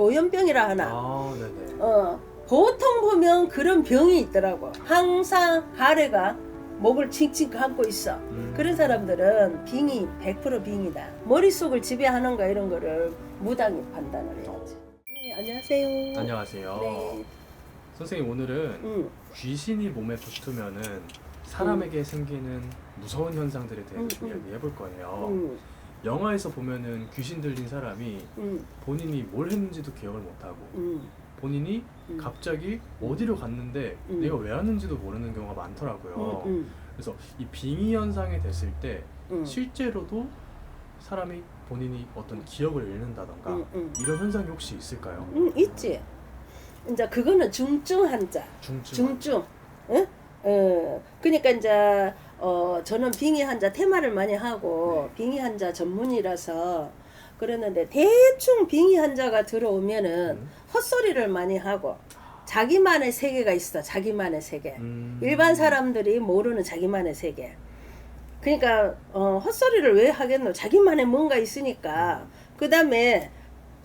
조현병이라 하나. 아, 네네. 어, 보통 보면 그런 병이 있더라고. 항상 가래가 목을 칭칭 감고 있어. 음. 그런 사람들은 빙이 100% 빙이다. 머릿속을 지배하는가 이런 거를 무당이 판단을 해야지. 네, 안녕하세요. 안녕하세요. 네. 선생님 오늘은 응, 귀신이 몸에 붙으면은 사람에게 생기는 무서운 현상들에 대해서 음, 좀 음. 이야기해 볼 거예요. 응, 영화에서 보면은 귀신 들린 사람이 응, 본인이 뭘 했는지도 기억을 못하고 응, 본인이 응. 갑자기 어디로 갔는데 음. 내가 왜 왔는지도 모르는 경우가 많더라고요. 응, 그래서 이 빙의 현상이 됐을 때 응, 실제로도 사람이 본인이 어떤 기억을 잃는다던가 응, 응. 이런 현상이 혹시 있을까요? 응, 있지. 이제 그거는 중증 환자. 중증. 중증. 응? 어, 그러니까 이제 어 저는 빙의 환자 테마를 많이 하고 네. 빙의 환자 전문이라서 그러는데 대충 빙의 환자가 들어오면은 음. 헛소리를 많이 하고 자기만의 세계가 있어. 자기만의 세계. 음. 일반 사람들이 모르는 자기만의 세계. 그러니까 어, 헛소리를 왜 하겠노? 자기만의 뭔가 있으니까. 그 다음에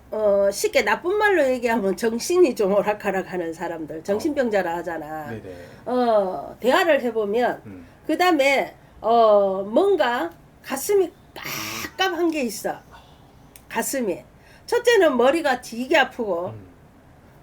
어, 쉽게 나쁜 말로 얘기하면 정신이 좀 오락가락하는 사람들, 정신병자라 하잖아. 어, 대화를 해보면 음. 그 다음에 어, 뭔가 가슴이 깝깝한 게 있어. 가슴이. 첫째는 머리가 되게 아프고 음.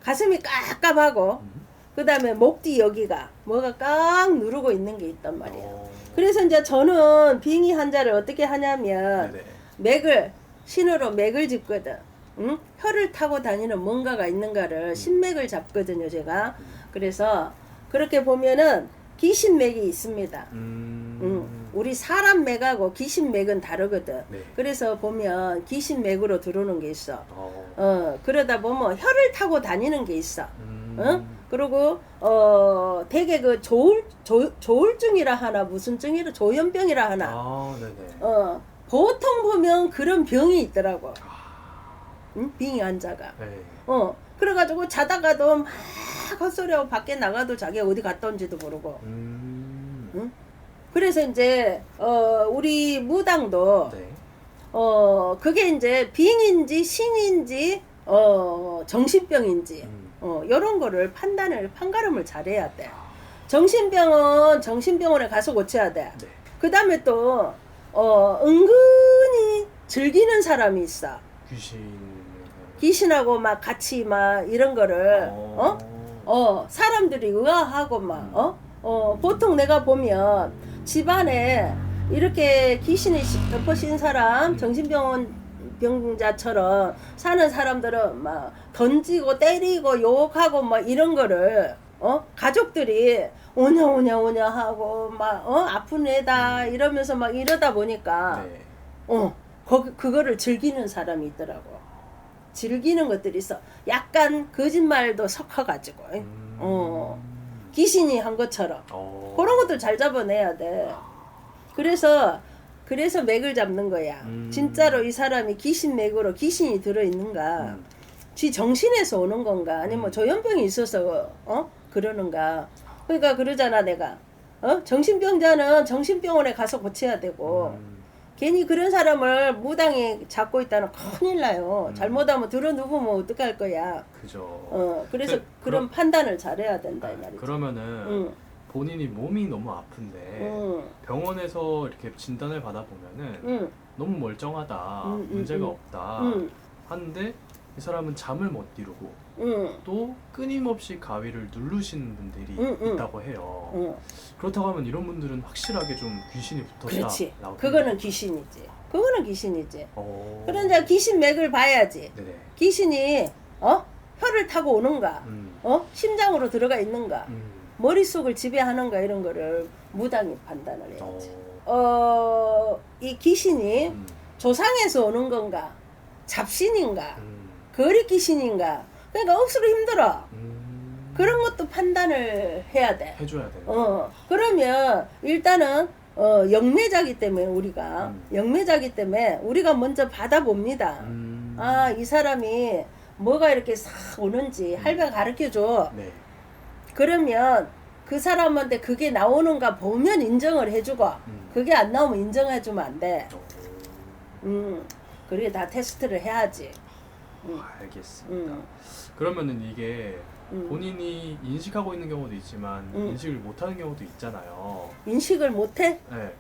가슴이 깝깝하고 음. 그 다음에 목 뒤 여기가 뭐가 꽉 누르고 있는 게 있단 말이야. 어. 그래서 이제 저는 빙의 환자를 어떻게 하냐면 네네. 맥을 신으로 맥을 짚거든. 응? 혀를 타고 다니는 뭔가가 있는가를 신맥을 잡거든요, 제가. 그래서 그렇게 보면은 귀신 맥이 있습니다. 음. 응. 우리 사람 맥하고 귀신 맥은 다르거든. 네. 그래서 보면 귀신 맥으로 들어오는 게 있어. 어. 어, 그러다 보면 혀를 타고 다니는 게 있어. 음. 응? 그리고 어 되게 그 조울 조, 조울증이라 하나 무슨 증이라 조현병이라 하나 아, 네네. 어 보통 보면 그런 병이 있더라고 아, 응? 빙의 환자가 네. 어 그래가지고 자다가도 막 헛소리하고 밖에 나가도 자기 어디 갔다 온지도 모르고 음. 응? 그래서 이제 어 우리 무당도 네. 어 그게 이제 빙인지 신인지 어 정신병인지 음. 어, 요런 거를 판단을, 판가름을 잘해야 돼. 정신병은 정신병원에 가서 고쳐야 돼. 네. 그 다음에 또, 어, 은근히 즐기는 사람이 있어. 귀신. 귀신하고 막 같이 막 이런 거를, 어? 어, 사람들이 의아하고 막, 어? 어, 보통 내가 보면 집안에 이렇게 귀신이 시- 덮어씌인 사람, 정신병원 병자처럼 사는 사람들은 막 던지고 때리고 욕하고 막 이런 거를 어 가족들이 오냐 오냐 오냐 하고 막어 아픈 애다 이러면서 막 이러다 보니까 네. 어 거, 그거를 즐기는 사람이 있더라고 즐기는 것들이 있어. 약간 거짓말도 섞어가지고. 음. 어. 귀신이 한 것처럼. 어. 그런 것들 잘 잡아내야 돼. 그래서 그래서 맥을 잡는 거야. 음. 진짜로 이 사람이 귀신 맥으로 귀신이 들어있는가? 음. 지 정신에서 오는 건가? 아니면 음. 조현병이 있어서 어? 그러는가? 그러니까 그러잖아 내가. 어? 정신병자는 정신병원에 가서 고쳐야 되고. 음. 괜히 그런 사람을 무당이 잡고 있다는 큰일 나요. 음. 잘못하면 들어 누구면 어떡할 거야? 그죠. 어 그래서 그- 그런 판단을 잘해야 된다 이 아, 말이지. 그러면은 응, 본인이 몸이 너무 아픈데 응, 병원에서 이렇게 진단을 받아 보면은 응, 너무 멀쩡하다, 음, 음, 문제가 음. 없다 응, 하는데 이 사람은 잠을 못 이루고 응, 또 끊임없이 가위를 누르시는 분들이 음, 음. 있다고 해요. 응. 그렇다고 하면 이런 분들은 확실하게 좀 귀신이 붙었다. 그렇지 라고 그거는 귀신이지 그거는 귀신이지 어. 그런 이제 귀신 맥을 봐야지 네네. 귀신이 어 혀를 타고 오는가 음. 어 심장으로 들어가 있는가 음. 머릿속을 지배하는가 이런 거를 무당이 판단을 해야지 어. 어이 귀신이 음. 조상에서 오는 건가 잡신인가 음. 거리 귀신인가 그러니까 억수로 힘들어 음. 그런 것도 판단을 해야 돼 해줘야 되는. 어, 그러면 일단은 어, 영매자기 때문에 우리가 음. 영매자기 때문에 우리가 먼저 받아봅니다. 음. 아, 이 사람이 뭐가 이렇게 싹 오는지 할배가 가르쳐 줘. 네. 그러면 그 사람한테 그게 나오는가 보면 인정을 해주고 음. 그게 안 나오면 인정해주면 안 돼. 어. 음, 그게 다 테스트를 해야지. 음. 알겠습니다. 음. 그러면은 이게 음. 본인이 인식하고 있는 경우도 있지만 음. 인식을 못하는 경우도 있잖아요. 인식을 못해? 네.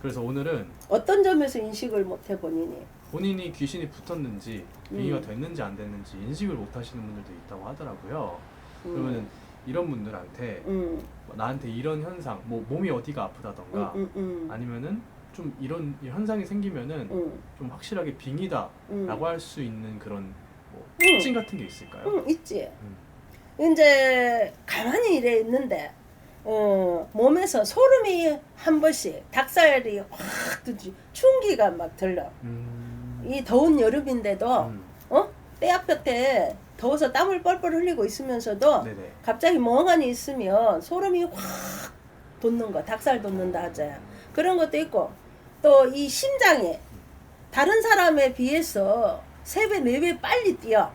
그래서 오늘은 어떤 점에서 인식을 못해 본인이? 본인이 귀신이 붙었는지 음. 됐는지 안 됐는지 인식을 못하시는 분들도 있다고 하더라고요. 음. 그러면은 이런 분들한테 음. 뭐 나한테 이런 현상, 뭐 몸이 어디가 아프다던가 음, 음, 음. 아니면은 좀 이런 현상이 생기면은 음. 좀 확실하게 빙의다라고 음. 할수 있는 그런 뭐 음. 특징 같은 게 있을까요? 응, 있지. 음. 이제 가만히 이래 있는데 어, 몸에서 소름이 한 번씩 닭살이 확 듯이 충기가 막 들러. 음. 이 더운 여름인데도 음. 어? 떼앞볕에 더워서 땀을 뻘뻘 흘리고 있으면서도 네네. 갑자기 멍하니 있으면 소름이 확 돋는 거, 닭살 돋는다 하잖아. 그런 것도 있고 또 이 심장이 다른 사람에 비해서 세 배, 네배 빨리 뛰어.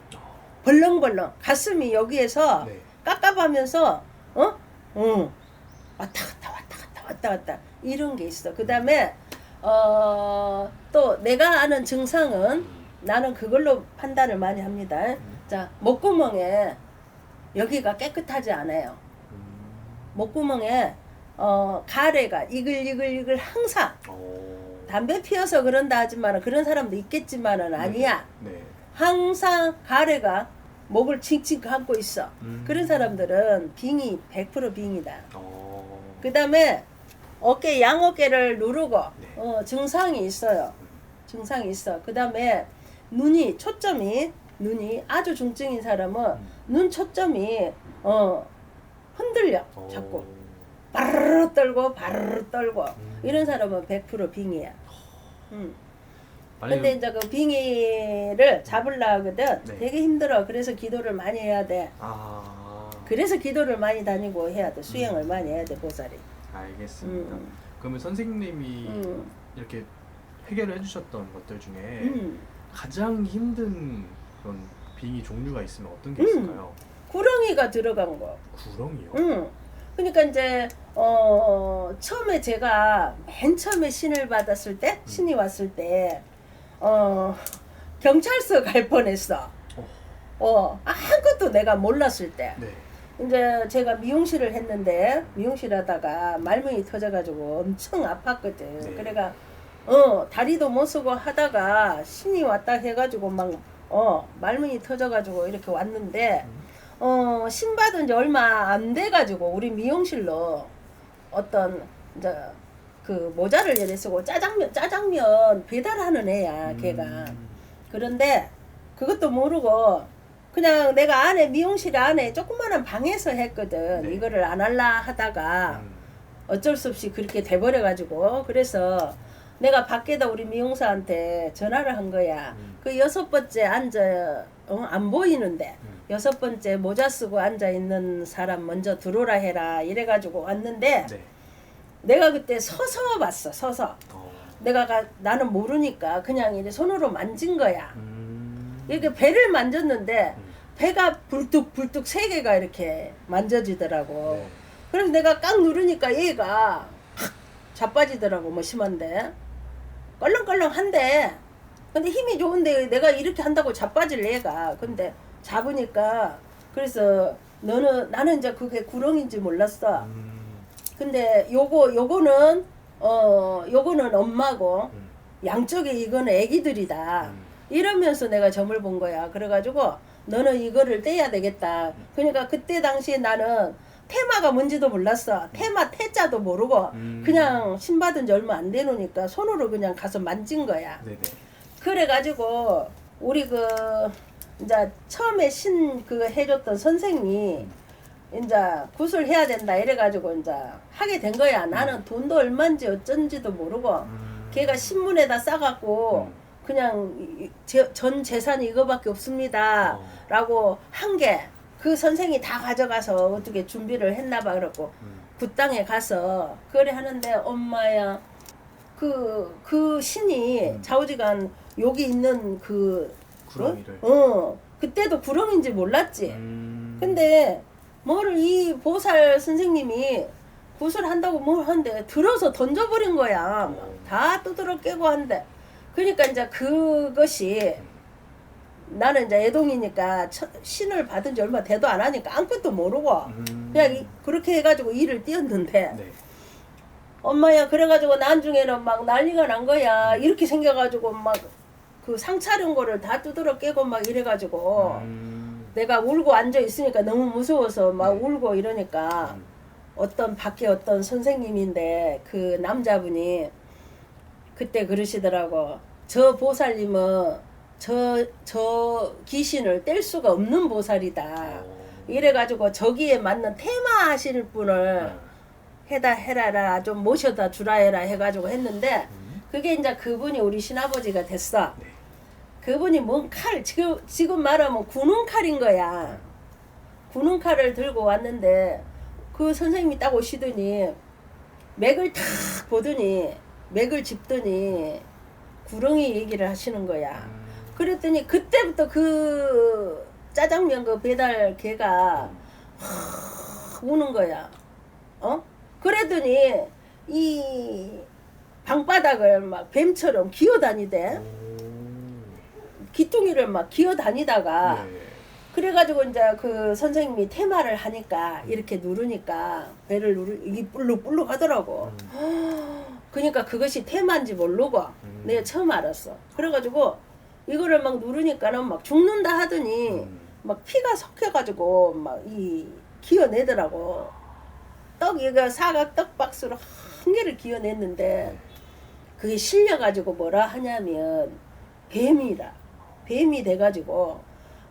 벌렁벌렁. 가슴이 여기에서 네. 깝깝하면서 어? 응. 왔다 갔다 왔다 갔다 왔다 갔다 이런 게 있어. 그 다음에 어, 또 내가 아는 증상은 나는 그걸로 판단을 많이 합니다. 자, 목구멍에 여기가 깨끗하지 않아요. 음. 목구멍에 어, 가래가 이글이글이글 항상 어. 담배 피워서 그런다 하지만 그런 사람도 있겠지만은 아니야. 네. 항상 가래가 목을 칭칭 감고 있어. 음. 그런 사람들은 빙이 100% 빙이다. 어. 그 다음에 어깨 양어깨를 누르고 네. 어, 증상이 있어요. 증상이 있어. 그 다음에 눈이 초점이 눈이 아주 중증인 사람은 음. 눈 초점이 어 흔들려 어. 자꾸 바르르 떨고 바르르 떨고 음. 이런 사람은 100% 빙이야. 음. 아니, 근데 이제 그 빙의를 잡으려 하거든 네. 되게 힘들어. 그래서 기도를 많이 해야 돼. 아. 그래서 기도를 많이 다니고 해야 돼. 수행을 음. 많이 해야 돼 보살이. 알겠습니다. 음. 그러면 선생님이 음. 이렇게 해결을 해주셨던 것들 중에 음. 가장 힘든 그런 빙의 종류가 있으면 어떤 게 음. 있을까요? 구렁이가 들어간 거. 구렁이요. 응. 그러니까 이제 어 처음에 제가 맨 처음에 신을 받았을 때 신이 왔을 때 어 경찰서 갈 뻔했어. 어. 어 아무것도 내가 몰랐을 때 네. 이제 제가 미용실을 했는데 미용실 하다가 말문이 터져가지고 엄청 아팠거든. 네. 그래가 어 다리도 못 쓰고 하다가 신이 왔다 해가지고 막 어 말문이 터져가지고 이렇게 왔는데 음. 어, 신 받은 지 얼마 안 돼가지고 우리 미용실로 어떤 이제 그 모자를 예를 쓰고 짜장면 짜장면 배달하는 애야 걔가 음. 그런데 그것도 모르고 그냥 내가 안에 미용실 안에 조그마한 방에서 했거든 네. 이거를 안 할라 하다가 음. 어쩔 수 없이 그렇게 돼버려 가지고 그래서 내가 밖에다 우리 미용사한테 전화를 한 거야 음. 그 여섯 번째 앉아 어, 안 보이는데 음. 여섯 번째 모자 쓰고 앉아 있는 사람 먼저 들어오라 해라 이래가지고 왔는데 네. 내가 그때 서서 봤어 서서 어. 내가 가, 나는 모르니까 그냥 이렇게 손으로 만진 거야 음. 이렇게 배를 만졌는데 음. 배가 불뚝 불뚝 세 개가 이렇게 만져지더라고 네. 그래서 내가 깍 누르니까 얘가 확 자빠지더라고 뭐 심한데 껄렁껄렁한데 근데 힘이 좋은데 내가 이렇게 한다고 자빠질 얘가 근데 잡으니까 그래서 너는 나는 이제 그게 구렁인지 몰랐어 음. 근데 요거 요거는 어 요거는 엄마고 음. 양쪽에 이거는 애기들이다 음. 이러면서 내가 점을 본 거야. 그래가지고 너는 이거를 떼야 되겠다. 그러니까 그때 당시에 나는 테마가 뭔지도 몰랐어. 테마 태자도 모르고 음. 그냥 신 받은 지 얼마 안 되노니까 손으로 그냥 가서 만진 거야. 네네. 그래가지고 우리 그 이제 처음에 신 그 해줬던 선생이 이제 굿을 해야 된다 이래가지고 이제 하게 된 거야. 나는 돈도 얼마인지 어쩐지도 모르고 음. 걔가 신문에다 싸갖고 음. 그냥 제- 전 재산이 이거밖에 없습니다. 어. 라고 한 게 그 선생이 다 가져가서 어떻게 준비를 했나 봐 그랬고 음. 그 땅에 가서 그래 하는데 엄마야 그 그 신이 음. 좌우지간 여기 있는 그 구렁이를. 어? 어 그때도 구렁인지 몰랐지 음. 근데 뭐를 이 보살 선생님이 굿을 한다고 뭘 하는데 들어서 던져버린 거야 어. 다 두드러 깨고 한데 그러니까 이제 그것이 나는 이제 애동이니까 처- 신을 받은 지 얼마 되도 안 하니까 아무것도 모르고 음. 그냥 이- 그렇게 해가지고 일을 뛰었는데 네. 엄마야 그래가지고 나중에는 막 난리가 난 거야 이렇게 생겨가지고 막 그 상차린 거를 다 두드러 깨고 막 이래가지고 음. 내가 울고 앉아 있으니까 너무 무서워서 막 네. 울고 이러니까 음. 어떤 밖에 어떤 선생님인데 그 남자분이 그때 그러시더라고 저 보살님은 저 저 귀신을 뗄 수가 없는 보살이다 어. 이래가지고 저기에 맞는 테마 하실 분을 네. 해다 해라라 좀 모셔다 주라 해라 해가지고 했는데 음. 그게 이제 그분이 우리 신아버지가 됐어 네. 그분이 뭔 칼 지금 지금 말하면 구는 칼인 거야 구는 칼을 들고 왔는데 그 선생님이 딱 오시더니 맥을 탁 보더니 맥을 짚더니 구렁이 얘기를 하시는 거야 음. 그랬더니 그때부터 그 짜장면 그 배달 걔가 우는 거야. 어? 그랬더니 이 방바닥을 막 뱀처럼 기어다니대. 오. 기둥이를 막 기어 다니다가 네. 그래가지고 이제 그 선생님이 테마를 하니까 이렇게 누르니까 배를 누르 이게 불룩불룩 하더라고. 음. 그러니까 그것이 테마인지 모르고 음. 내가 처음 알았어. 그래가지고 이거를 막 누르니까는 막 죽는다 하더니 음. 막 피가 섞여가지고 막 이 기어내더라고. 떡 이거 사각 떡 박스로 한 개를 기어냈는데 그게 실려가지고 뭐라 하냐면 뱀이라 뱀이 돼가지고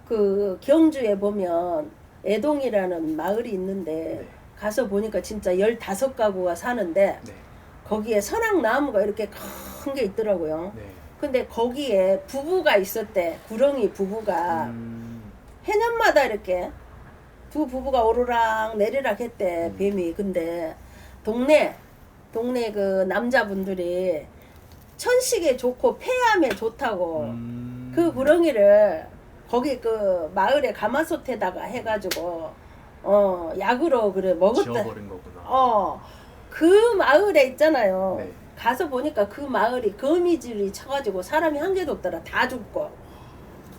그 경주에 보면 애동이라는 마을이 있는데 네. 가서 보니까 진짜 열다섯 가구가 사는데 네. 거기에 선악나무가 이렇게 큰 게 있더라고요. 네. 근데 거기에 부부가 있었대. 구렁이 부부가 음. 해년마다 이렇게 두 부부가 오르락 내리락 했대 음. 뱀이. 근데 동네 동네 그 남자분들이 천식에 좋고 폐암에 좋다고 음. 그 구렁이를 거기 그 마을에 가마솥에다가 해가지고 어 약으로 그래 먹었다. 지워버린 거구나. 어, 그 마을에 있잖아요. 네. 가서 보니까 그 마을이 거미줄이 쳐가지고 사람이 한 개도 없더라. 다 죽고.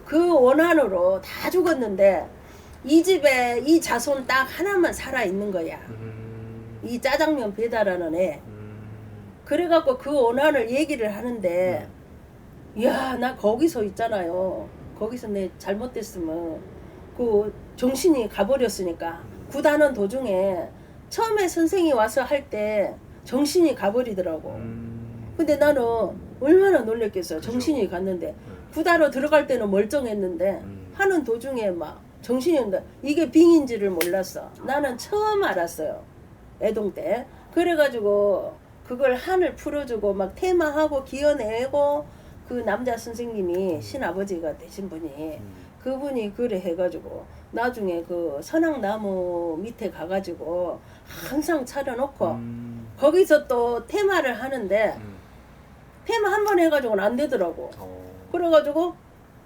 그 원한으로 다 죽었는데 이 집에 이 자손 딱 하나만 살아 있는 거야. 음. 이 짜장면 배달하는 애. 음. 그래갖고 그 원한을 얘기를 하는데, 야, 나 거기서 있잖아요. 거기서 내 잘못됐으면 그 정신이 가버렸으니까 구다는 도중에 처음에 선생이 와서 할 때 정신이 가버리더라고. 음. 근데 나는 얼마나 놀랬겠어요. 정신이 갔는데 네. 구다로 들어갈 때는 멀쩡했는데 음. 하는 도중에 막 정신이 온다. 이게 빙인지를 몰랐어. 나는 처음 알았어요. 애동 때. 그래가지고 그걸 한을 풀어주고 막 테마하고 기어내고 그 남자 선생님이 신아버지가 되신 분이 음. 그분이 그래 해가지고 나중에 그 선악나무 밑에 가가지고 항상 차려놓고 음. 거기서 또 테마를 하는데 음. 테마 한 번 해가지고는 안 되더라고. 어. 그래가지고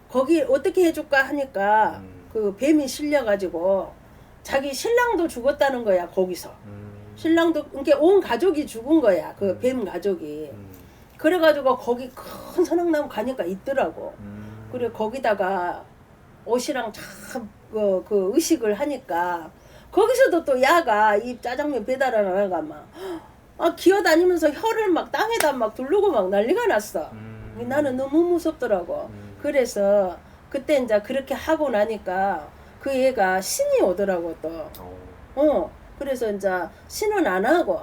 거기 어떻게 해줄까 하니까 음. 그 뱀이 실려가지고 자기 신랑도 죽었다는 거야 거기서. 음. 신랑도 그러니까 온 가족이 죽은 거야 그 뱀 가족이. 음. 그래가지고 거기 큰 선악나무 가니까 있더라고. 음. 그래 거기다가 옷이랑 참그 그 의식을 하니까 거기서도 또 야가 이 짜장면 배달하는 애가 막 아, 기어다니면서 혀를 막 땅에다 막 두르고 막 난리가 났어. 음. 나는 너무 무섭더라고. 음. 그래서 그때 이제 그렇게 하고 나니까 그 애가 신이 오더라고 또. 어. 어. 그래서 이제 신은 안 하고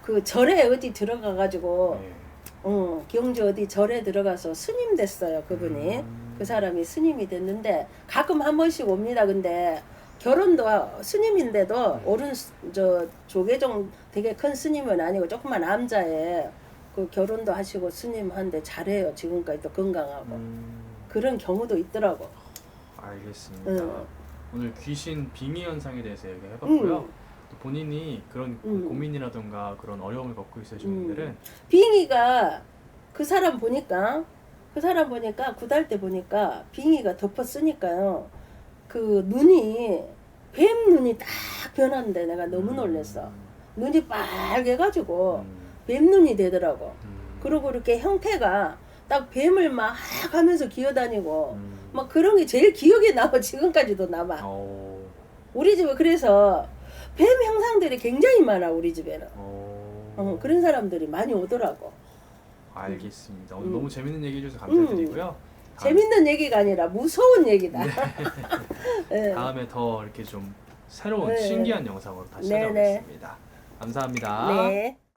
그 절에 어디 들어가 가지고 네. 어, 경주 어디 절에 들어가서 스님 됐어요 그분이. 음. 그 사람이 스님이 됐는데 가끔 한 번씩 옵니다. 근데 결혼도 스님인데도 오른 스- 저 조계종 되게 큰 스님은 아니고 조그만 남자에 그 결혼도 하시고 스님한테 잘해요. 지금까지 또 건강하고 음. 그런 경우도 있더라고. 알겠습니다. 응. 오늘 귀신 빙의 현상에 대해서 얘기해봤고요. 응. 또 본인이 그런 응. 고민이라든가 그런 어려움을 겪고 있으신 응. 분들은 빙의가 그 사람 보니까 그 사람 보니까 구달 때 보니까 빙의가 덮었으니까요. 그 눈이 뱀 눈이 딱 변한데 내가 너무 놀랬어. 눈이 빨개가지고 음. 뱀 눈이 되더라고. 음. 그리고 이렇게 형태가 딱 뱀을 막 하면서 기어다니고 음. 막 그런 게 제일 기억에 남아 지금까지도 남아. 어. 우리 집에 그래서 뱀 형상들이 굉장히 많아 우리 집에는. 어. 어, 그런 사람들이 많이 오더라고. 알겠습니다. 오늘 음. 너무 재밌는 얘기 해주셔서 감사드리고요. 다음- 재밌는 얘기가 아니라 무서운 얘기다. 예. 다음에 더 이렇게 좀 새로운 네. 신기한 영상으로 다시 네, 네. 찾아오겠습니다. 감사합니다. 네.